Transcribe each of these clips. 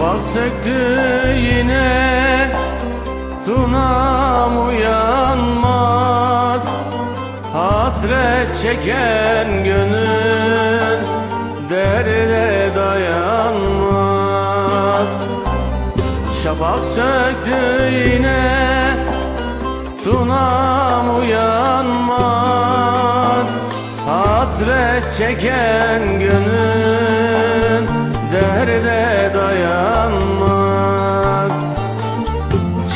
Bak söktü yine Tunam uyanmaz. Hasret çeken gönül Derde dayanmaz. Şafak söktü yine Tunam uyanmaz. Hasret çeken gönül Derde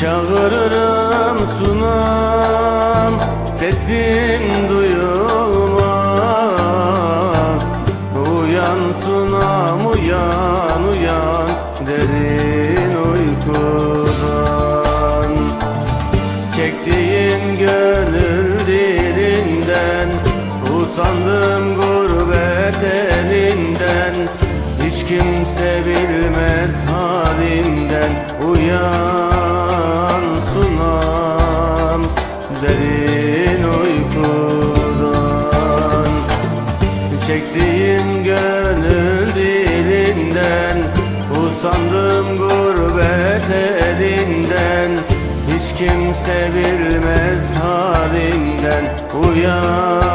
Çağırırım sunam sesin duyulmaz. Uyan sunam uyan uyan derin uykudan. Çektiğim gönül dilinden Usandım gurbet elinden. Hiç kimse bilmez halimden Uyan derin uykudan. Çektiğim gönül dilinden Usandım gurbet elinden. Hiç kimse bilmez halimden Uyan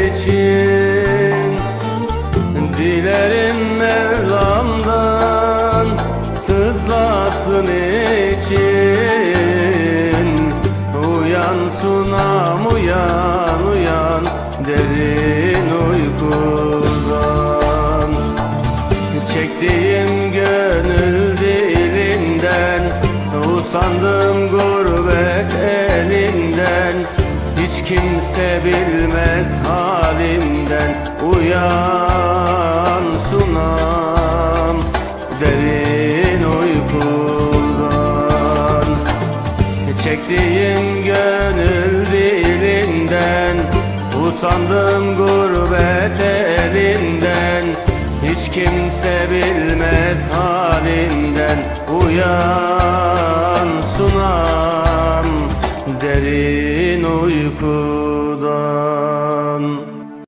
Dilerim Mevlam'dan sızlasın için. Uyan sunam uyan uyan derin uykudan. Çektiğim gönül Hiç kimse bilmez halimden Uyan sunam derin uykudan. Çektiğim gönül dilinden Usandım gurbet elinden. Hiç kimse bilmez halimden Uyan could.